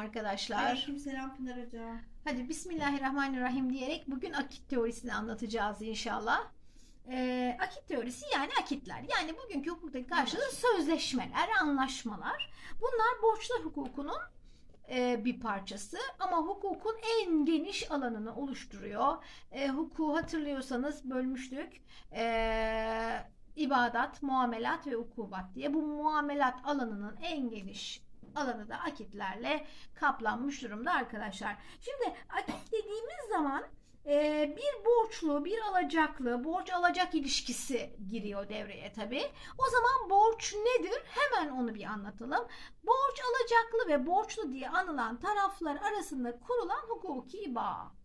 arkadaşlar. Aleykümselam Pınar Hocam. Hadi Bismillahirrahmanirrahim diyerek bugün akit teorisini anlatacağız inşallah. Ee, akit teorisi yani akitler. Yani bugünkü hukuktaki karşılığı sözleşmeler, anlaşmalar. Bunlar borçlar hukukunun e, bir parçası ama hukukun en geniş alanını oluşturuyor. E, hukuku hatırlıyorsanız bölmüştük. E, ibadat, muamelat ve ukubat diye. Bu muamelat alanının en geniş alanı da akitlerle kaplanmış durumda arkadaşlar. Şimdi akit dediğimiz zaman e, bir borçlu, bir alacaklı, borç alacak ilişkisi giriyor devreye tabi. O zaman borç nedir? Hemen onu bir anlatalım. Borç alacaklı ve borçlu diye anılan taraflar arasında kurulan hukuki bağ.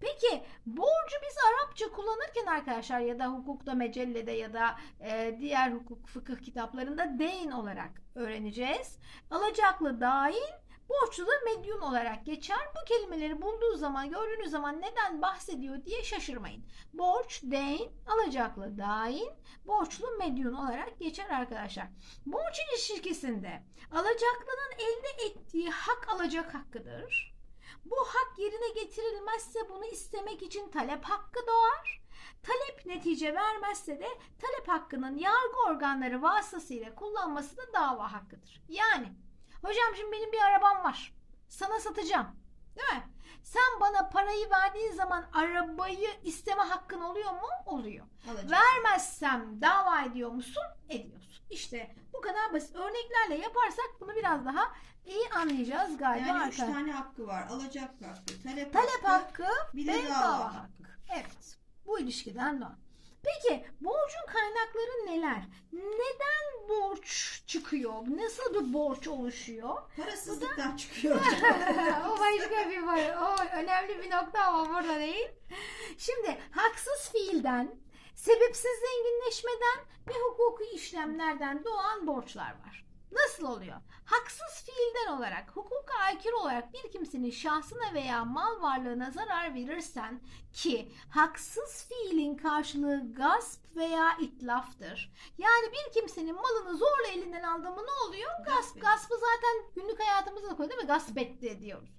Peki borcu biz Arapça kullanırken arkadaşlar ya da hukukta mecellede ya da e, diğer hukuk fıkıh kitaplarında deyn olarak öğreneceğiz. Alacaklı dain, borçlu da medyun olarak geçer. Bu kelimeleri bulduğu zaman, gördüğünüz zaman neden bahsediyor diye şaşırmayın. Borç, deyn, alacaklı dain, borçlu medyun olarak geçer arkadaşlar. Borç ilişkisinde alacaklının elde ettiği hak alacak hakkıdır. Bu hak yerine getirilmezse bunu istemek için talep hakkı doğar. Talep netice vermezse de talep hakkının yargı organları vasıtasıyla kullanması da dava hakkıdır. Yani hocam şimdi benim bir arabam var. Sana satacağım. Değil mi? Sen bana parayı verdiğin zaman arabayı isteme hakkın oluyor mu? Oluyor. Alacak. Vermezsem dava ediyor musun? Ediyorsun. İşte bu kadar basit. Örneklerle yaparsak bunu biraz daha iyi anlayacağız galiba yani üç arkadaşlar. tane hakkı var. Alacak hakkı, talep, Talep hakkı, hakkı bir ve de dava dava hakkı. hakkı. Evet. Bu ilişkiden doğan. Peki borcun kaynakları neler? Neden borç çıkıyor? Nasıl bir borç oluşuyor? Parasızlıktan çıkıyor. o başka bir var. O önemli bir nokta ama burada değil. Şimdi haksız fiilden, sebepsiz zenginleşmeden ve hukuki işlemlerden doğan borçlar var. Nasıl oluyor? Haksız fiilden olarak, hukuka aykırı olarak bir kimsenin şahsına veya mal varlığına zarar verirsen ki haksız fiilin karşılığı gasp veya itlaftır. Yani bir kimsenin malını zorla elinden aldı mı ne oluyor? Gasp. Gaspı zaten günlük hayatımızda da koy değil mi? Gasp etti diyoruz.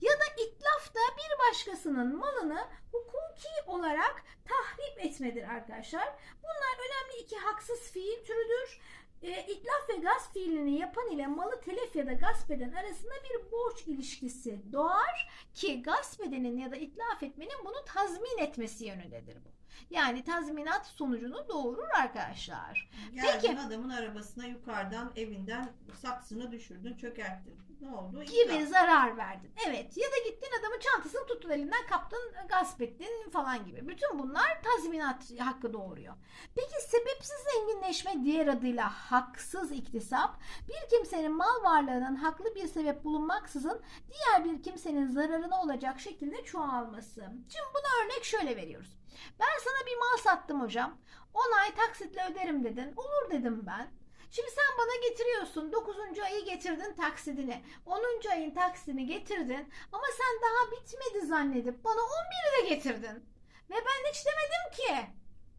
Ya da itlaf da bir başkasının malını hukuki olarak tahrip etmedir arkadaşlar. Bunlar önemli iki haksız fiil türüdür. E, itlaf ve gasp fiilini yapan ile malı telef ya da gasp eden arasında bir borç ilişkisi doğar ki gasp edenin ya da itlaf etmenin bunu tazmin etmesi yönündedir bu. Yani tazminat sonucunu doğurur arkadaşlar. Geldin Peki. adamın arabasına yukarıdan evinden saksını düşürdün, çökerttin. Ne oldu? gibi İtlaf. zarar verdin. Evet ya da gittin adamın çantasını tuttun elinden kaptın gasp ettin falan gibi. Bütün bunlar tazminat hakkı doğuruyor. Peki sebepsiz zenginleşme diğer adıyla haksız iktisap bir kimsenin mal varlığının haklı bir sebep bulunmaksızın diğer bir kimsenin zararına olacak şekilde çoğalması. Şimdi buna örnek şöyle veriyoruz. Ben sana bir mal sattım hocam. 10 ay taksitle öderim dedin. Olur dedim ben. Şimdi sen bana getiriyorsun. 9. ayı getirdin taksidini. 10. ayın taksidini getirdin. Ama sen daha bitmedi zannedip bana 11'i de getirdin. Ve ben hiç demedim ki.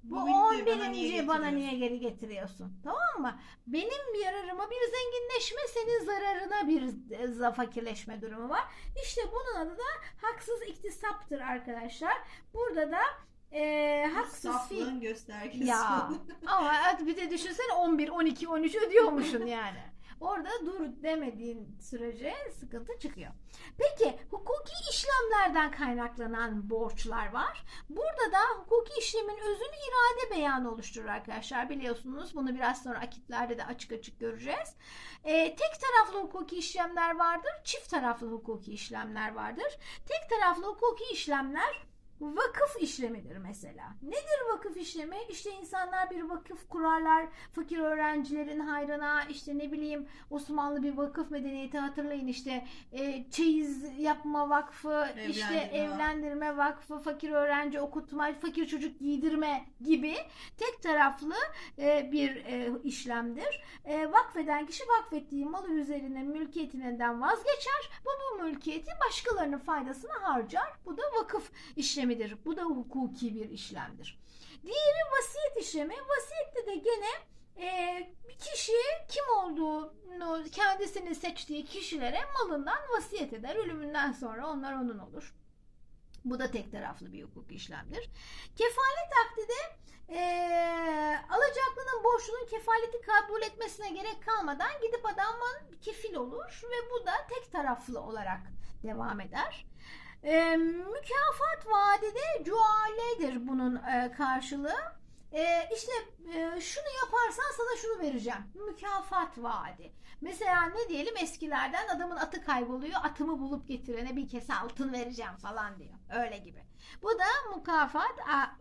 Bu, Bu bitti, bana 11. niye bana niye geri getiriyorsun? Tamam mı? Benim yararıma bir zenginleşme, senin zararına bir e, fakirleşme durumu var. İşte bunun adı da haksız iktisaptır arkadaşlar. Burada da e, haksız fiil. Saflığın göstergesi. Ya ama bir de düşünsene 11, 12, 13 ödüyormuşsun yani. Orada dur demediğin sürece sıkıntı çıkıyor. Peki hukuki işlemlerden kaynaklanan borçlar var. Burada da hukuki işlemin özünü irade beyanı oluşturur arkadaşlar. Biliyorsunuz bunu biraz sonra akitlerde de açık açık göreceğiz. Ee, tek taraflı hukuki işlemler vardır. Çift taraflı hukuki işlemler vardır. Tek taraflı hukuki işlemler Vakıf işlemidir mesela. Nedir vakıf işlemi? İşte insanlar bir vakıf kurarlar. Fakir öğrencilerin hayrına işte ne bileyim Osmanlı bir vakıf medeniyeti hatırlayın işte e, çeyiz yapma vakfı, işte Evlendirme evlendirme vakfı, fakir öğrenci okutma, fakir çocuk giydirme gibi tek taraflı e, bir e, işlemdir. E, vakfeden kişi vakfettiği malı üzerine mülkiyetinden vazgeçer. Bu bu mülkiyeti başkalarının faydasına harcar. Bu da vakıf işlemidir. Bu da hukuki bir işlemdir. Diğeri vasiyet işlemi. Vasiyette de gene e, kişi kim olduğunu kendisini seçtiği kişilere malından vasiyet eder. Ölümünden sonra onlar onun olur. Bu da tek taraflı bir hukuk işlemdir. Kefalet akdi eee alacaklının borçlunun kefaleti kabul etmesine gerek kalmadan gidip adamın kefil olur ve bu da tek taraflı olarak devam eder. Eee, mükafat vaadi de cualedir bunun eee, karşılığı. Eee işte eee, şunu yaparsan sana şunu vereceğim. Mükafat vaadi. Mesela ne diyelim eskilerden adamın atı kayboluyor. Atımı bulup getirene bir kese altın vereceğim falan diyor. Öyle gibi. Bu da mukafat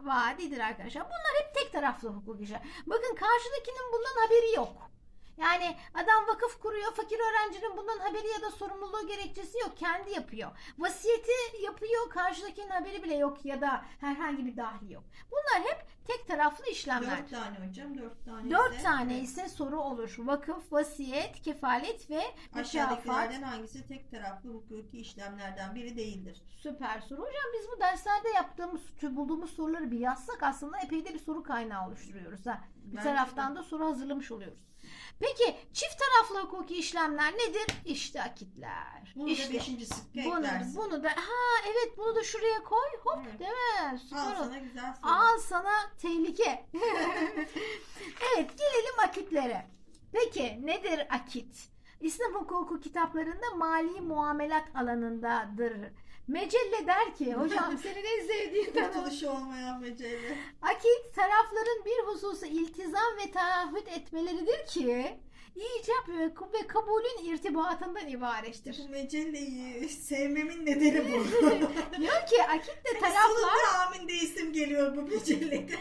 vaadidir arkadaşlar. Bunlar hep tek taraflı hukuk işi. Bakın karşıdakinin bundan haberi yok. Yani adam vakıf kuruyor, fakir öğrencinin bundan haberi ya da sorumluluğu gerekçesi yok. Kendi yapıyor. Vasiyeti yapıyor, karşıdakinin haberi bile yok ya da herhangi bir dahli yok. Bunlar hep tek taraflı işlemler. Dört tane hocam. Dört tane Dört ise- tane ise soru olur. Vakıf, vasiyet, kefalet ve. Aşağıdakilerden hangisi tek taraflı hukuki işlemlerden biri değildir? Süper soru. Hocam biz bu derslerde yaptığımız, bulduğumuz soruları bir yazsak aslında epey de bir soru kaynağı oluşturuyoruz. Ha. Bir Bence taraftan da soru hazırlamış oluyoruz. Peki çift taraflı hukuki işlemler nedir? İşte akitler. Bunu işte. da beşinci sıkka bunu, eklersin. bunu da ha evet bunu da şuraya koy. Hop Evet. değil mi? Süper Al sana güzel soru. Al sana tehlike. evet gelelim akitlere. Peki nedir akit? İslam hukuku kitaplarında mali muamelat alanındadır. Mecelle der ki hocam senin en sevdiğin tanım. Kurtuluşu olmayan mecelle. Akit tarafların bir hususu iltizam ve taahhüt etmeleridir ki icap ve, kabulün irtibatından ibarettir. Bu mecelleyi sevmemin nedeni bu. Diyor ki akit de taraflar Sonunda amin de isim geliyor bu mecellede.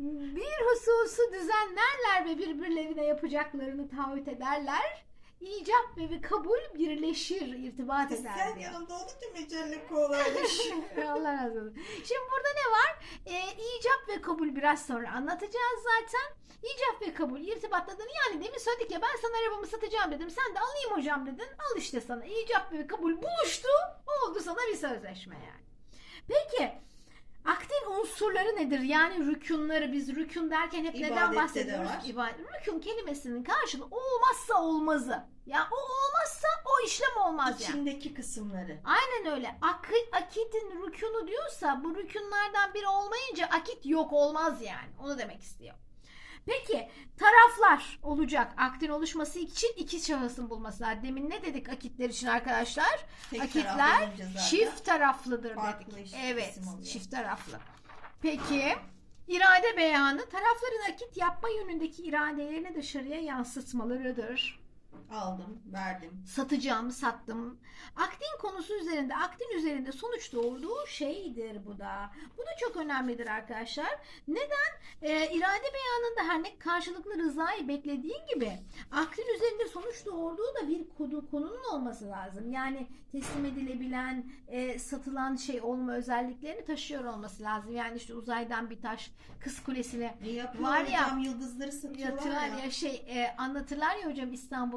bir hususu düzenlerler ve birbirlerine yapacaklarını taahhüt ederler. İcap ve bir kabul birleşir, irtibat eder Sen diyor. yanımda olunca mecelle kolaymış. Allah razı olsun. Şimdi burada ne var? Ee, icap ve kabul biraz sonra anlatacağız zaten. İcap ve kabul irtibatladın. Yani demin söyledik ya ben sana arabamı satacağım dedim. Sen de alayım hocam dedin. Al işte sana. İcap ve kabul buluştu. Oldu sana bir sözleşme yani. Peki akdin unsurları nedir? Yani rükünleri biz rükün derken hep neden İbadette de bahsediyoruz? var. İbadet. Rükün kelimesinin karşılığı olmazsa olmazı. Ya o olmazsa o işlem olmaz yani. İçindeki kısımları. Aynen öyle. Ak akitin rükünü diyorsa bu rükünlerden biri olmayınca akit yok olmaz yani. Onu demek istiyor. Peki taraflar olacak. Aktin oluşması için iki şahısın bulması. Demin ne dedik akitler için arkadaşlar? Tek Akitler taraflı. Çift taraflıdır Farklı dedik. iş- Evet, isim oluyor. çift taraflı. Peki irade beyanı tarafların akit yapma yönündeki iradelerini dışarıya yansıtmalarıdır Aldım, verdim. satacağımı sattım. Aktin konusu üzerinde, aktin üzerinde sonuç doğurduğu şeydir bu da. Bu da çok önemlidir arkadaşlar. Neden? Ee, irade beyanında her ne karşılıklı rızayı beklediğin gibi aktin üzerinde sonuç doğurduğu da bir konu, konunun olması lazım. Yani teslim edilebilen, e, satılan şey olma özelliklerini taşıyor olması lazım. Yani işte uzaydan bir taş, kız kulesine E Var ya, hocam yıldızları satıyorlar ya. ya şey e, anlatırlar ya hocam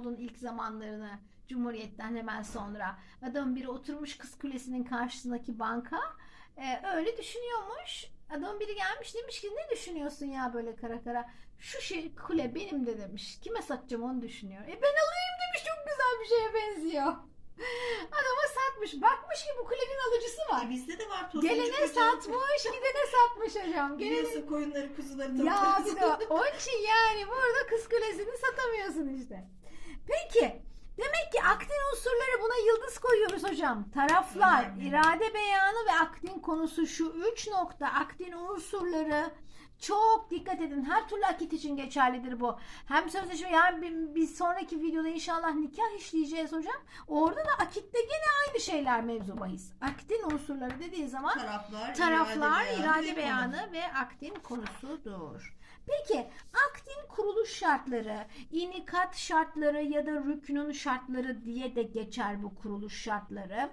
İstanbul'un ilk zamanlarını Cumhuriyet'ten hemen sonra. Adam biri oturmuş Kız Kulesi'nin karşısındaki banka e, öyle düşünüyormuş. Adam biri gelmiş demiş ki ne düşünüyorsun ya böyle kara kara. Şu şey kule benim de demiş. Kime satacağım onu düşünüyor. E ben alayım demiş çok güzel bir şeye benziyor. Adama satmış. Bakmış ki bu kulenin alıcısı var. E bizde de var Gelene satmış, gidene satmış hocam. Gelene Biliyorsun koyunları kuzuları ya toplarız. bir de onun için yani burada kız kulesini satamıyorsun işte. Peki demek ki aktin unsurları buna yıldız koyuyoruz hocam. Taraflar, irade beyanı ve aktin konusu şu üç nokta aktin unsurları çok dikkat edin. Her türlü akit için geçerlidir bu. Hem sözleşme yani bir, bir sonraki videoda inşallah nikah işleyeceğiz hocam. Orada da akitte gene aynı şeyler mevzu bahis. Aktin unsurları dediği zaman Taraflar, Taraflar irade irade ve konu. beyanı ve aktin konusudur. Peki aktin kuruluş şartları, inikat şartları ya da rüknün şartları diye de geçer bu kuruluş şartları.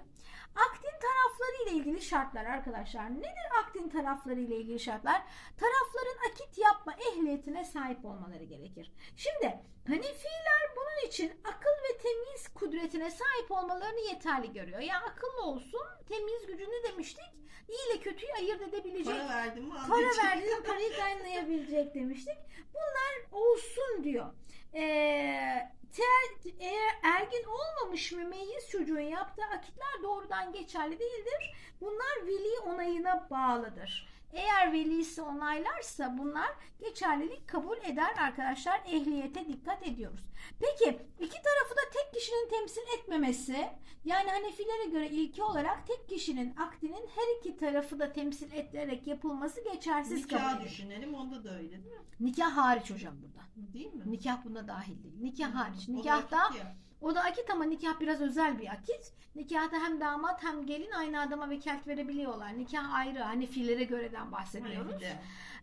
Aktin tarafları ile ilgili şartlar arkadaşlar. Nedir aktin tarafları ile ilgili şartlar? Tarafların akit yapma ehliyetine sahip olmaları gerekir. Şimdi Hanefiler bunun için akıl ve temiz kudretine sahip olmalarını yeterli görüyor. Ya akıllı olsun, temiz gücü ne demiştik? İyi ile kötüyü ayırt edebilecek. Para verdim Para verdiğin parayı kaynayabilecek demiştik. Bunlar olsun diyor. Ee, ter- eğer ergin olmamış mümeyyiz çocuğun yaptığı akitler doğrudan geçerli değildir. Bunlar veli onayına bağlıdır. Eğer velisi onaylarsa bunlar geçerlilik kabul eder arkadaşlar. Ehliyete dikkat ediyoruz. Peki iki tarafı da tek kişinin temsil etmemesi yani Hanefilere göre ilki olarak tek kişinin akdinin her iki tarafı da temsil edilerek yapılması geçersiz kabul Nikah edilir. düşünelim onda da öyle değil mi? Nikah hariç hocam burada. Değil mi? Nikah buna dahil değil. Nikah hariç. Nikahta ya. O da akit ama nikah biraz özel bir akit. Nikahta hem damat hem gelin aynı adama vekalet verebiliyorlar. Nikah ayrı. Hanefilere göreden bahsediyoruz.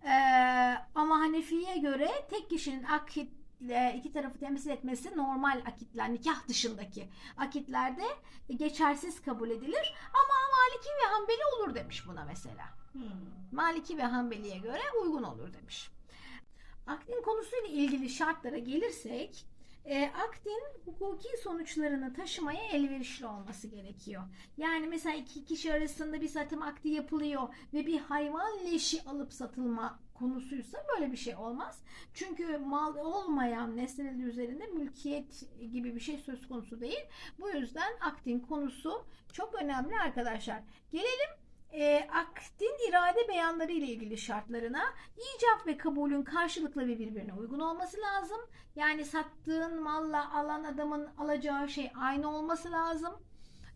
Ee, ama Hanefi'ye göre tek kişinin akitle iki tarafı temsil etmesi normal akitler, nikah dışındaki akitlerde geçersiz kabul edilir. Ama Maliki ve Hanbeli olur demiş buna mesela. Hmm. Maliki ve Hanbeli'ye göre uygun olur demiş. Akdin konusuyla ilgili şartlara gelirsek, e, akdin hukuki sonuçlarını taşımaya elverişli olması gerekiyor. Yani mesela iki kişi arasında bir satım akdi yapılıyor ve bir hayvan leşi alıp satılma konusuysa böyle bir şey olmaz. Çünkü mal olmayan nesneler üzerinde mülkiyet gibi bir şey söz konusu değil. Bu yüzden akdin konusu çok önemli arkadaşlar. Gelelim e, akdin irade beyanları ile ilgili şartlarına icap ve kabulün karşılıklı ve birbirine uygun olması lazım. Yani sattığın malla alan adamın alacağı şey aynı olması lazım.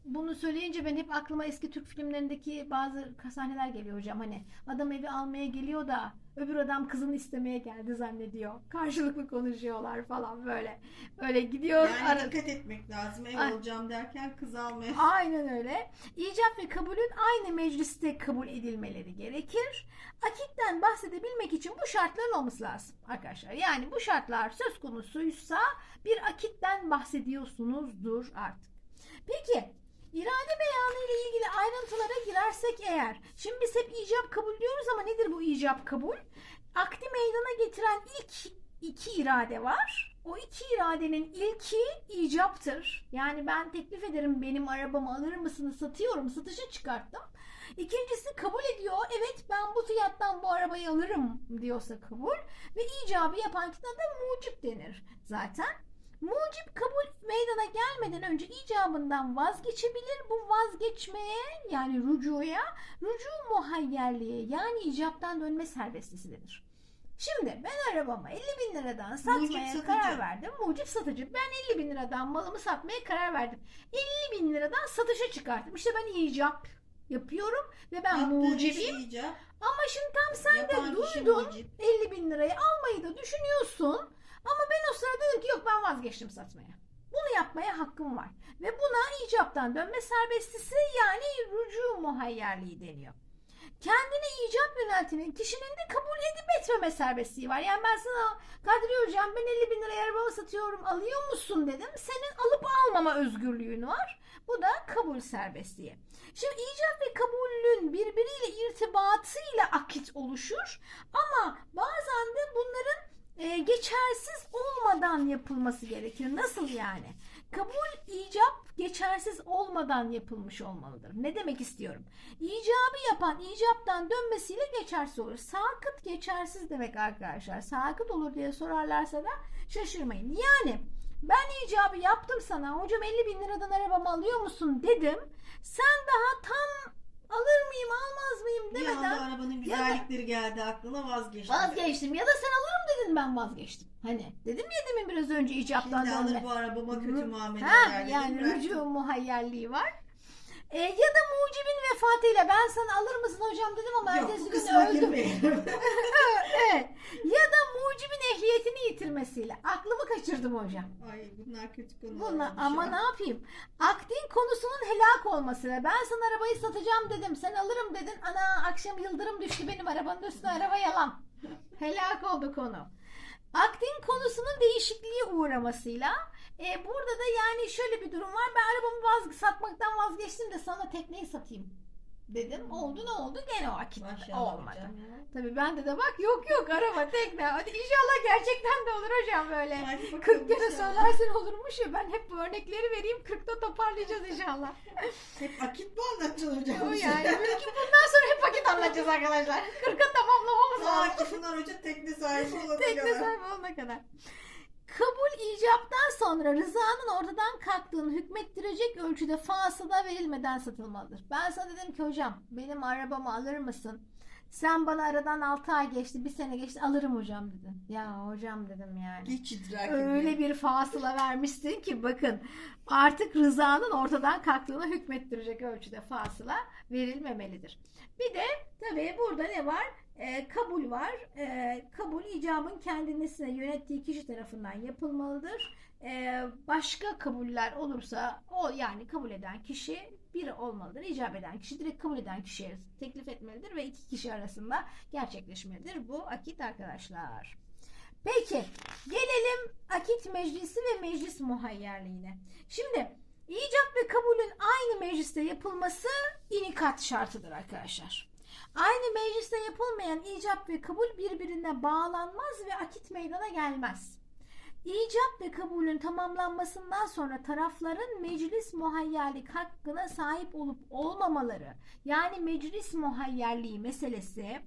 Bunu söyleyince ben hep aklıma eski Türk filmlerindeki bazı sahneler geliyor hocam. Hani adam evi almaya geliyor da öbür adam kızını istemeye geldi zannediyor. Karşılıklı konuşuyorlar falan böyle. Öyle gidiyor. Yani ara- dikkat etmek lazım. Ev Ay. alacağım derken kız almaya. Aynen öyle. İcap ve kabulün aynı mecliste kabul edilmeleri gerekir. Akitten bahsedebilmek için bu şartların olması lazım arkadaşlar. Yani bu şartlar söz konusuysa bir akitten bahsediyorsunuzdur artık. Peki irade beyanı ile ilgili ayrıntılara girersek eğer. Şimdi biz hep icap kabul diyoruz ama nedir bu icap kabul? Akdi meydana getiren ilk iki irade var. O iki iradenin ilki icaptır. Yani ben teklif ederim benim arabamı alır mısınız satıyorum satışa çıkarttım. İkincisi kabul ediyor. Evet ben bu fiyattan bu arabayı alırım diyorsa kabul. Ve icabı yapan kişine de mucip denir zaten. Mucip kabul meydana gelmeden önce icabından vazgeçebilir. Bu vazgeçmeye yani rücuya, rücu muhayyerliğe yani icaptan dönme serbestisi denir. Şimdi ben arabamı 50 bin liradan satmaya karar verdim. Mucip satıcı. Ben 50 bin liradan malımı satmaya karar verdim. 50 bin liradan satışa çıkarttım. İşte ben icap yapıyorum ve ben Yaptığın mucibim. icap. Ama şimdi tam sen Yapan de duydun mucip. 50 bin lirayı almayı da düşünüyorsun. Ama ben o sırada dedim ki yok ben vazgeçtim satmaya. Bunu yapmaya hakkım var. Ve buna icaptan dönme serbestisi yani rücu muhayyerliği deniyor. Kendine icap yöneltinin kişinin de kabul edip etmeme serbestliği var. Yani ben sana Kadri hocam ben 50 bin liraya arabamı satıyorum alıyor musun dedim. Senin alıp almama özgürlüğün var. Bu da kabul serbestliği. Şimdi icap ve kabulün birbiriyle irtibatıyla akit oluşur. Ama bazen de bunların e, geçersiz olmadan yapılması gerekiyor. Nasıl yani? Kabul icap geçersiz olmadan yapılmış olmalıdır. Ne demek istiyorum? İcabı yapan icaptan dönmesiyle geçersiz olur. Sakıt geçersiz demek arkadaşlar. Sakıt olur diye sorarlarsa da şaşırmayın. Yani ben icabı yaptım sana. Hocam 50 bin liradan arabamı alıyor musun dedim. Sen daha tam alır mıyım almaz mıyım Bir demeden anda arabanın güzellikleri geldi aklına vazgeçtin. Vazgeçtim ya da sen alırım dedin ben vazgeçtim. Hani dedim ya demin biraz önce icaptan Şimdi alır bu arabama kötü muamele Ha, eder. yani rücu muhayyerliği var. E, ya da mucibin vefatıyla ben sana alır mısın hocam dedim ama Yok bu ertesi gün kısma öldüm. girmeyelim. evet. Ya da mucibin ehliyetini yitirmesiyle. Aklımı kaçırdım hocam. Ay bunlar kötü konular. Bunlar, ama ya. ne yapayım? Akdin konusunun helak olmasıyla ben sana arabayı satacağım dedim. Sen alırım dedin. Ana akşam yıldırım düştü benim arabanın üstüne araba yalan. helak oldu konu. Akdin konusunun değişikliğe uğramasıyla E, burada da yani şöyle bir durum var. Ben arabamı vaz satmaktan vazgeçtim de sana tekneyi satayım dedim. Oldu ne oldu? Gene o akit Maşallah olmadı. hocam. Tabii ben de de bak yok yok araba tekne. Hadi inşallah gerçekten de olur hocam böyle. Hadi bakalım 40 kere söylersen olurmuş ya ben hep bu örnekleri vereyim 40'ta toparlayacağız inşallah. Hep akit mi anlatacaksın hocam? o yani mümkün bundan sonra hep vakit anlatacağız arkadaşlar. 40'a tamamlamamız lazım. akitinden önce tekne sahibi olana Tekne kadar. sahibi olana kadar. Kabul icaptan sonra rızanın ortadan kalktığını hükmettirecek ölçüde fasıla verilmeden satılmalıdır. Ben sana dedim ki hocam benim arabamı alır mısın? Sen bana aradan 6 ay geçti, bir sene geçti alırım hocam dedim. Ya hocam dedim yani. Hiç idrak Öyle etmiyorum. bir fasıla vermişsin ki bakın artık rızanın ortadan kalktığını hükmettirecek ölçüde fasıla verilmemelidir. Bir de tabii burada ne var? Ee, kabul var. Ee, kabul icabın kendisine yönettiği kişi tarafından yapılmalıdır. Ee, başka kabuller olursa o yani kabul eden kişi biri olmalıdır. İcap eden kişi direkt kabul eden kişiye teklif etmelidir ve iki kişi arasında gerçekleşmelidir bu akit arkadaşlar. Peki gelelim akit meclisi ve meclis muhayyerliğine. Şimdi icap ve kabulün aynı mecliste yapılması inikat şartıdır arkadaşlar. Aynı mecliste yapılmayan icap ve kabul birbirine bağlanmaz ve akit meydana gelmez. İcap ve kabulün tamamlanmasından sonra tarafların meclis muhayyerlik hakkına sahip olup olmamaları yani meclis muhayyerliği meselesi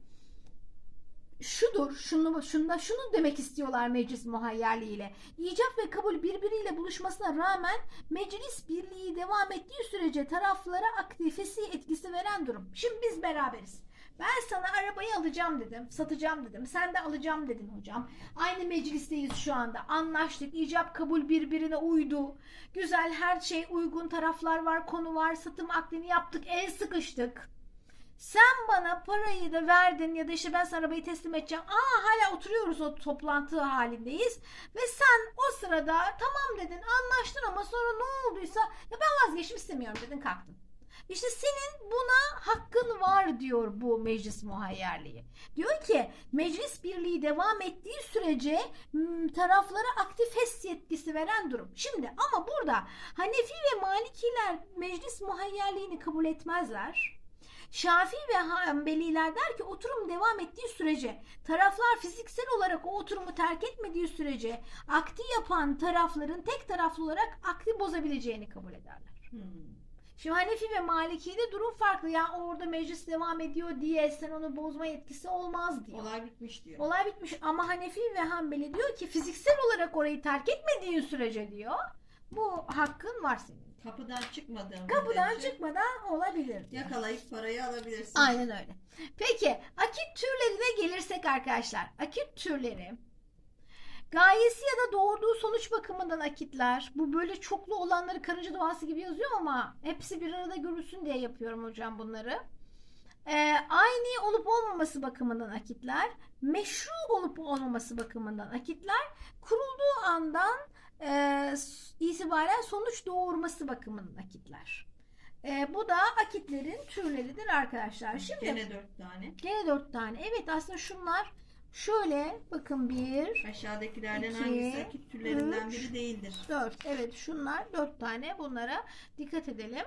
şudur, şunu, şunda şunu demek istiyorlar meclis muhayyerliğiyle. İcap ve kabul birbiriyle buluşmasına rağmen meclis birliği devam ettiği sürece taraflara aktifesi etkisi veren durum. Şimdi biz beraberiz. Ben sana arabayı alacağım dedim, satacağım dedim. Sen de alacağım dedin hocam. Aynı meclisteyiz şu anda. Anlaştık. İcap kabul birbirine uydu. Güzel her şey uygun taraflar var, konu var. Satım akdini yaptık, el sıkıştık. Sen bana parayı da verdin ya da işte ben sana arabayı teslim edeceğim. Aa hala oturuyoruz o toplantı halindeyiz. Ve sen o sırada tamam dedin anlaştın ama sonra ne olduysa ya ben vazgeçmek istemiyorum dedin kalktın. İşte senin buna hakkın var diyor bu meclis muhayyerliği. Diyor ki meclis birliği devam ettiği sürece m, taraflara aktif hes yetkisi veren durum. Şimdi ama burada Hanefi ve Malikiler meclis muhayyerliğini kabul etmezler. Şafii ve Hanbeliler der ki oturum devam ettiği sürece taraflar fiziksel olarak o oturumu terk etmediği sürece akdi yapan tarafların tek taraflı olarak akdi bozabileceğini kabul ederler. Hmm. Şimdi Hanefi ve Maliki'de durum farklı. Ya orada meclis devam ediyor diye sen onu bozma yetkisi olmaz diyor. Olay bitmiş diyor. Olay bitmiş ama Hanefi ve Hanbeli diyor ki fiziksel olarak orayı terk etmediğin sürece diyor bu hakkın var senin. Kapıdan çıkmadığın Kapıdan müddetçe çıkmadan olabilir. Yakalayıp parayı alabilirsin. Aynen öyle. Peki akit türlerine gelirsek arkadaşlar. Akit türleri gayesi ya da doğurduğu sonuç bakımından akitler. Bu böyle çoklu olanları karınca doğası gibi yazıyor ama hepsi bir arada görülsün diye yapıyorum hocam bunları. Ee, aynı olup olmaması bakımından akitler, meşru olup olmaması bakımından akitler, kurulduğu andan e, itibaren sonuç doğurması bakımından akitler. E, bu da akitlerin türleridir arkadaşlar. Şimdi Gene dört tane. gene dört tane. Evet aslında şunlar şöyle bakın bir, Aşağıdakilerden İki, hangisi akit türlerinden üç. biri değildir? dört. Evet şunlar dört tane. Bunlara dikkat edelim.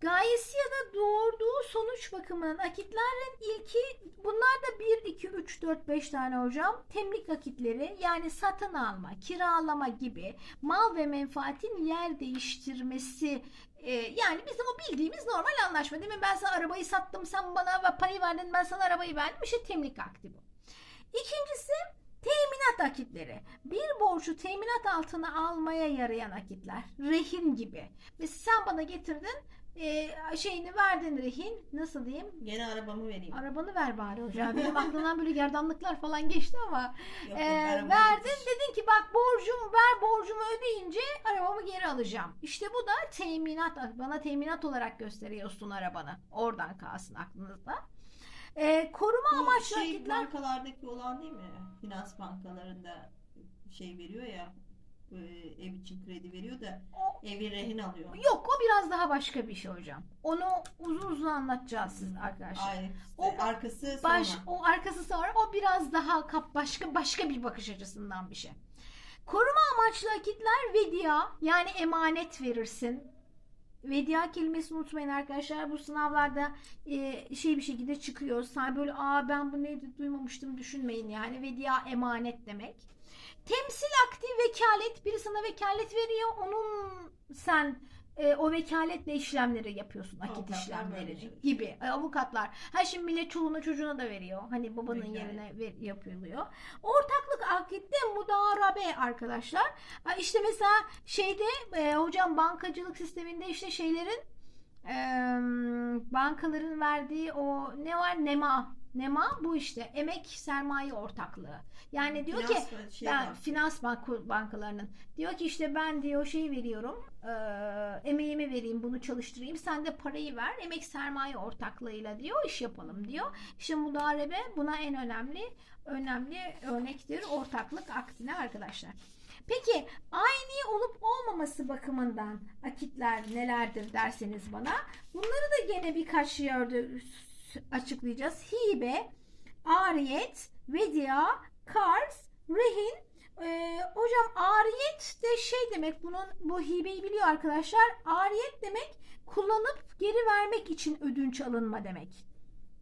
Gayesi ya da doğurduğu sonuç bakımından akitlerin ilki bunlar da 1, 2, 3, 4, 5 tane hocam. Temlik akitleri yani satın alma, kiralama gibi mal ve menfaatin yer değiştirmesi e, yani bizim o bildiğimiz normal anlaşma değil mi? Ben sana arabayı sattım sen bana parayı verdin ben sana arabayı verdim işte temlik akdi bu. İkincisi teminat akitleri. Bir borcu teminat altına almaya yarayan akitler. Rehin gibi. Mesela sen bana getirdin e, şeyini verdin rehin. Nasıl diyeyim? Gene arabamı vereyim. Arabanı ver bari hocam. Benim aklımdan böyle gerdanlıklar falan geçti ama. Yok, e, verdin getir. dedin ki bak borcum ver borcumu ödeyince arabamı geri alacağım. İşte bu da teminat. Bana teminat olarak gösteriyorsun arabanı. Oradan kalsın aklınızda. E, koruma Bu amaçlı şey akitler. bankalardaki olan değil mi? Finans bankalarında şey veriyor ya e, ev için kredi veriyor da evi rehin alıyor. Yok o biraz daha başka bir şey hocam. Onu uzun uzun anlatacağız siz arkadaşlar. Ay, O arkası sonra. Baş, o arkası sonra o biraz daha kap başka başka bir bakış açısından bir şey. Koruma amaçlı akitler vedia yani emanet verirsin. Vedia kelimesini unutmayın arkadaşlar. Bu sınavlarda e, şey bir şekilde çıkıyor. Sen böyle aa ben bu neydi duymamıştım düşünmeyin yani. Vedia emanet demek. Temsil akti vekalet. Biri sana vekalet veriyor. Onun sen e, o vekaletle işlemleri yapıyorsun. Akit Avukatlar işlemleri böyle gibi. E, avukatlar. Ha şimdi millet çoluğuna çocuğuna da veriyor. Hani babanın Vekalet. yerine ver, yapılıyor. Ortaklık akitte mudarabe arkadaşlar. Ha işte mesela şeyde e, hocam bankacılık sisteminde işte şeylerin e, bankaların verdiği o ne var nema nema bu işte emek sermaye ortaklığı. Yani diyor ki şey ben var. finans bank bankalarının diyor ki işte ben diyor şey veriyorum e, emeğimi vereyim bunu çalıştırayım sen de parayı ver emek sermaye ortaklığıyla diyor iş yapalım diyor. İşte mudarebe buna en önemli önemli örnektir ortaklık aktine arkadaşlar. Peki aynı olup olmaması bakımından akitler nelerdir derseniz bana. Bunları da gene birkaç yerde açıklayacağız. Hibe, ariyet, vedia, kars, rehin. Ee, hocam ariyet de şey demek bunun bu hibeyi biliyor arkadaşlar. Ariyet demek kullanıp geri vermek için ödünç alınma demek.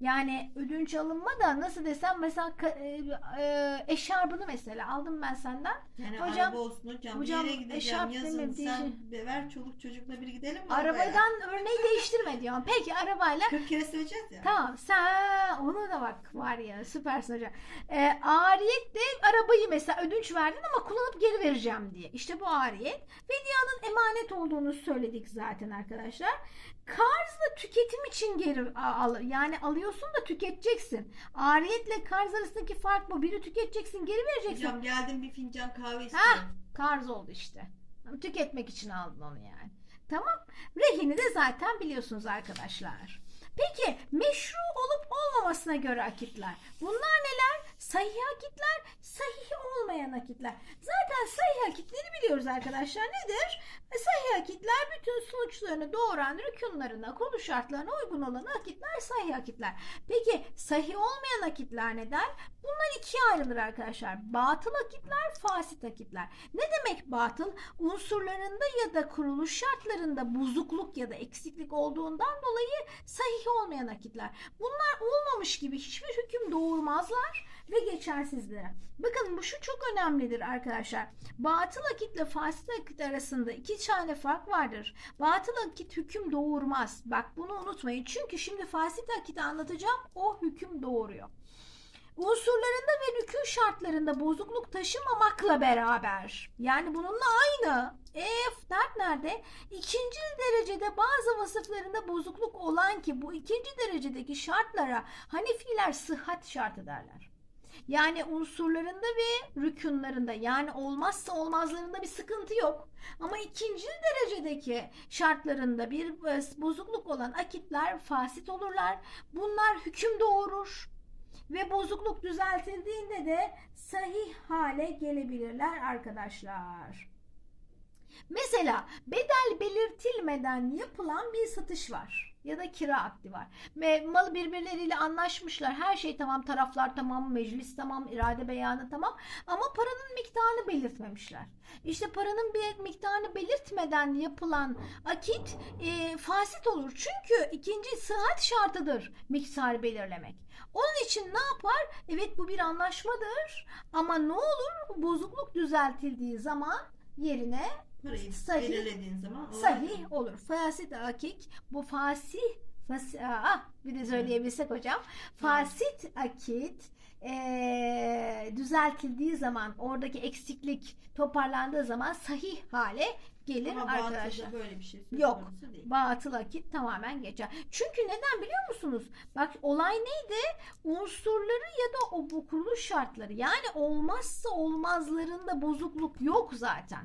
Yani ödünç alınma da nasıl desem mesela e, e, eşarbını mesela aldım ben senden. Yani Hocam- araba olsun hocam. hocam, bir yere gideceğim yazın sen ver çoluk çocukla bir gidelim mi arabaya? Arabadan örneği değiştirme diyorum. Peki arabayla 40 kere söyleyeceğiz ya. Tamam sen onu da bak var ya süpersin hocam. Ee, ariyet de arabayı mesela ödünç verdin ama kullanıp geri vereceğim diye. İşte bu ariyet. Vediyanın emanet olduğunu söyledik zaten arkadaşlar. Karz da tüketim için geri al, yani alıyorsun da tüketeceksin. Ariyetle karz arasındaki fark bu. Biri tüketeceksin geri vereceksin. Hocam geldim bir fincan kahve Ha, istiyorum. karz oldu işte. Tüketmek için aldın onu yani. Tamam. Rehini de zaten biliyorsunuz arkadaşlar. Peki meşru olup olmamasına göre akitler. Bunlar neler? Sahih akitler, sahih olmayan akitler. Zaten sahih akitleri biliyoruz arkadaşlar. Nedir? E, Sahih akitler bütün sonuçlarını doğuran rükunlarına, konu şartlarına uygun olan akitler sahih akitler. Peki sahih olmayan akitler neden? Bunlar ikiye ayrılır arkadaşlar. Batıl akitler, fasit akitler. Ne demek batıl? Unsurlarında ya da kuruluş şartlarında bozukluk ya da eksiklik olduğundan dolayı sahih olmayan akitler. Bunlar olmamış gibi hiçbir hüküm doğurmazlar ve geçersizdir. Bakın bu şu çok önemlidir arkadaşlar. Batıl akitle fasit akit arasında iki tane fark vardır. Batıl akit hüküm doğurmaz. Bak bunu unutmayın. Çünkü şimdi fasit akiti anlatacağım. O hüküm doğuruyor. Unsurlarında ve rükû şartlarında bozukluk taşımamakla beraber yani bununla aynı. E dert nerede? İkinci derecede bazı vasıflarında bozukluk olan ki bu ikinci derecedeki şartlara Hanefiler sıhhat şartı derler. Yani unsurlarında ve rükünlerinde yani olmazsa olmazlarında bir sıkıntı yok. Ama ikinci derecedeki şartlarında bir e, bozukluk olan akitler fasit olurlar. Bunlar hüküm doğurur ve bozukluk düzeltildiğinde de sahih hale gelebilirler arkadaşlar. Mesela bedel belirtilmeden yapılan bir satış var ya da kira akdi var. Ve malı birbirleriyle anlaşmışlar. Her şey tamam, taraflar tamam, meclis tamam, irade beyanı tamam ama paranın miktarını belirtmemişler. İşte paranın bir miktarını belirtmeden yapılan akit e, fasit olur. Çünkü ikinci sıhhat şartıdır miktarı belirlemek. Onun için ne yapar? Evet bu bir anlaşmadır ama ne olur? Bozukluk düzeltildiği zaman yerine Parayı Sahih. belirlediğin zaman olay- sahih olur. Fasit akik bu fasih fas, ah, bir de söyleyebilsek hocam. Fasit akit eee, düzeltildiği zaman oradaki eksiklik toparlandığı zaman sahih hale gelir Ama arkadaşlar. böyle bir şey Yok. değil. Batıl akit tamamen geçer. Çünkü neden biliyor musunuz? Bak olay neydi? Unsurları ya da o bu kuruluş şartları. Yani olmazsa olmazlarında bozukluk yok zaten.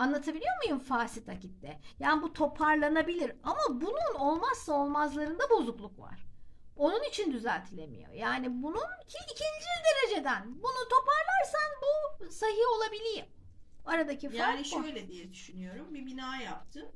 Anlatabiliyor muyum fasit akitte? Yani bu toparlanabilir ama bunun olmazsa olmazlarında bozukluk var. Onun için düzeltilemiyor. Yani bunun ki ikinci dereceden bunu toparlarsan bu sahih olabiliyor. Aradaki fark Yani bu. şöyle diye düşünüyorum. Bir bina yaptın.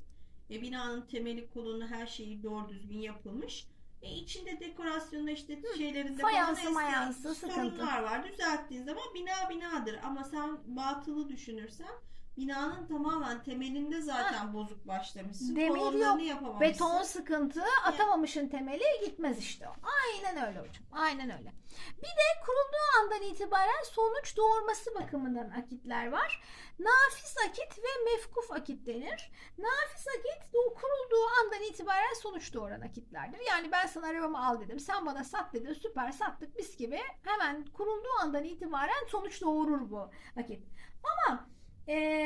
E binanın temeli kolunu her şeyi doğru düzgün yapılmış. E içinde dekorasyonda işte şeylerinde fayansı, mayansı, eski sıkıntı. sorunlar var. Düzelttiğin zaman bina binadır. Ama sen batılı düşünürsen binanın tamamen temelinde zaten bozuk başlamışsın. Demir yok, yapamamışsın. Beton sıkıntı, atamamışın temeli gitmez işte. Aynen öyle hocam. Aynen öyle. Bir de kurulduğu andan itibaren sonuç doğurması bakımından akitler var. Nafis akit ve mefkuf akit denir. Nafis akit kurulduğu andan itibaren sonuç doğuran akitlerdir. Yani ben sana arabamı al dedim. Sen bana sat dedin. Süper sattık biz gibi. Hemen kurulduğu andan itibaren sonuç doğurur bu akit. Ama eee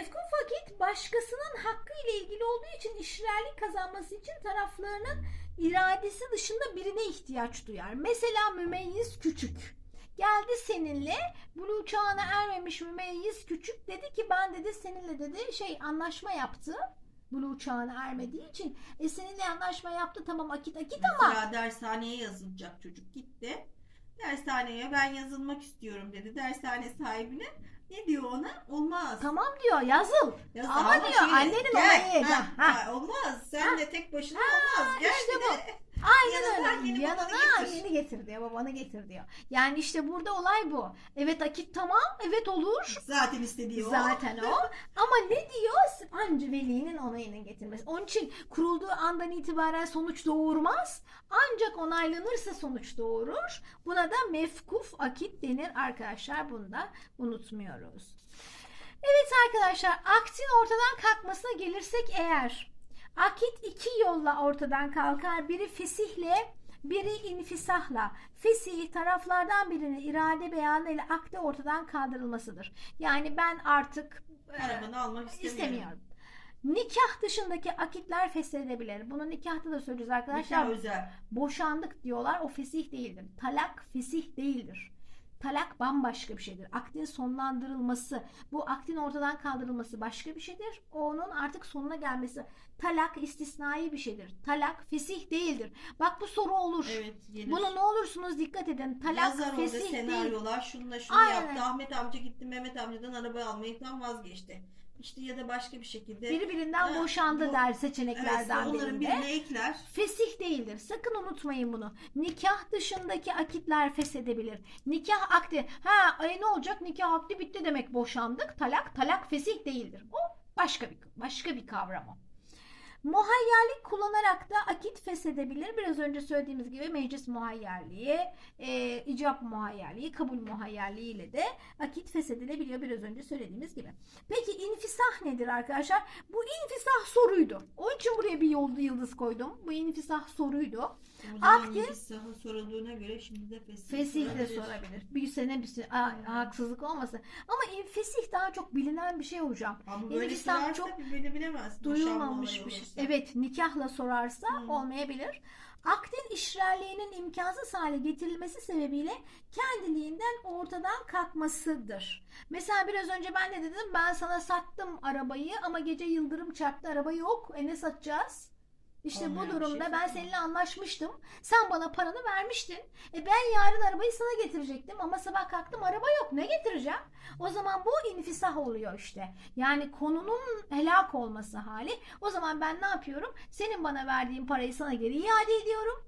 mefkuf akit başkasının hakkı ile ilgili olduğu için işlerlik kazanması için taraflarının iradesi dışında birine ihtiyaç duyar. Mesela mümeyyiz küçük. Geldi seninle buluğ çağına ermemiş mümeyyiz küçük dedi ki ben dedi seninle dedi şey anlaşma yaptı. Buluğ çağına ermediği için e seninle anlaşma yaptı tamam akit akit ama Mesela dershaneye yazılacak çocuk gitti. Dershaneye ben yazılmak istiyorum dedi. Dershane sahibine ne diyor ona? Olmaz. tamam diyor yazıl. Ya Ama ol, diyor, şöyle, annenin gel. olayı, Ha, ha. ha, olmaz. Sen de tek başına olmaz. Gel işte bu. Aynen Yanına öyle. anneni Yanına babanı getir. anneni getir diyor, babanı getir diyor. Yani işte burada olay bu. Evet akit tamam, evet olur. zaten istediği o. Zaten o. Ama ne diyor? Anca velinin onayının getirmesi. Onun için kurulduğu andan itibaren sonuç doğurmaz. Ancak onaylanırsa sonuç doğurur. Buna da mefkuf akit denir arkadaşlar. Bunu da unutmuyoruz. Evet arkadaşlar aktin ortadan kalkmasına gelirsek eğer akit iki yolla ortadan kalkar. Biri fesihle biri infisahla. Fesih taraflardan birinin irade beyanı ile akde ortadan kaldırılmasıdır. Yani ben artık e, Arabanı almak istemiyorum. istemiyorum. Nikah dışındaki akitler feshedebilir. Bunu nikahta da söyleyeceğiz arkadaşlar. Nikah özel. Boşandık diyorlar. O fesih değildir. Talak fesih değildir. Talak bambaşka bir şeydir. Akdin sonlandırılması, bu akdin ortadan kaldırılması başka bir şeydir. Onun artık sonuna gelmesi. Talak istisnai bir şeydir. Talak fesih değildir. Bak bu soru olur. Evet gelir. Bunu ne olursunuz dikkat edin. Talak Yazar orada fesih değil. senaryolar şununla şunu Aynen. yaptı. Ahmet amca gitti Mehmet amcadan araba almaktan vazgeçti. İşte ya da başka bir şekilde. Biri birinden Ha, boşandı bu- der Evet, seçeneklerden onların birinde. birine ekler. Fesih değildir. Sakın unutmayın bunu. Nikah dışındaki akitler feshedebilir. Nikah akdi. Ha ay ne olacak? Nikah akdi bitti demek boşandık. Talak talak fesih değildir. O başka bir başka bir kavram o. Muhayyerlik kullanarak da akit feshedebilir. Biraz önce söylediğimiz gibi meclis muhayyerliği, e, icap muhayyerliği, kabul muhayyerliği ile de akit feshedilebiliyor. Biraz önce söylediğimiz gibi. Peki infisah nedir arkadaşlar? Bu infisah soruydu. Onun için buraya bir yolda yıldız koydum. Bu infisah soruydu. Zaman Akdi- Yıldız Sah'ın sorulduğuna göre şimdi de fesih. Fesih de sorabilir. Bir sene bir sene Aa, haksızlık olmasın. Ama in- fesih daha çok bilinen bir şey hocam. Ama böyle sorarsa çok birbirini bilemez. Duyulmamış bir şey. Evet nikahla sorarsa Hı. olmayabilir. Akdin işrerliğinin imkansız hale getirilmesi sebebiyle kendiliğinden ortadan kalkmasıdır. Mesela biraz önce ben de dedim ben sana sattım arabayı ama gece yıldırım çarptı araba yok. E ne satacağız? İşte Olmayan bu durumda şey ben seninle anlaşmıştım. Sen bana paranı vermiştin. E ben yarın arabayı sana getirecektim ama sabah kalktım araba yok. Ne getireceğim? O zaman bu infisah oluyor işte. Yani konunun helak olması hali. O zaman ben ne yapıyorum? Senin bana verdiğin parayı sana geri iade ediyorum.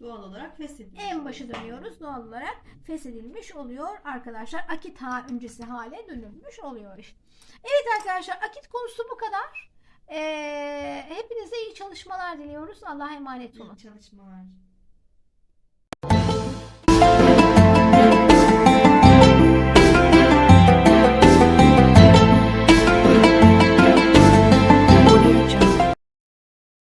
Doğal olarak feshedilmiş. En başı dönüyoruz. Doğal olarak feshedilmiş oluyor arkadaşlar. Akit ha öncesi hale dönülmüş oluyor işte. Evet arkadaşlar akit konusu bu kadar. Ee, hepinize iyi çalışmalar diliyoruz. Allah'a emanet olun. İyi çalışmalar.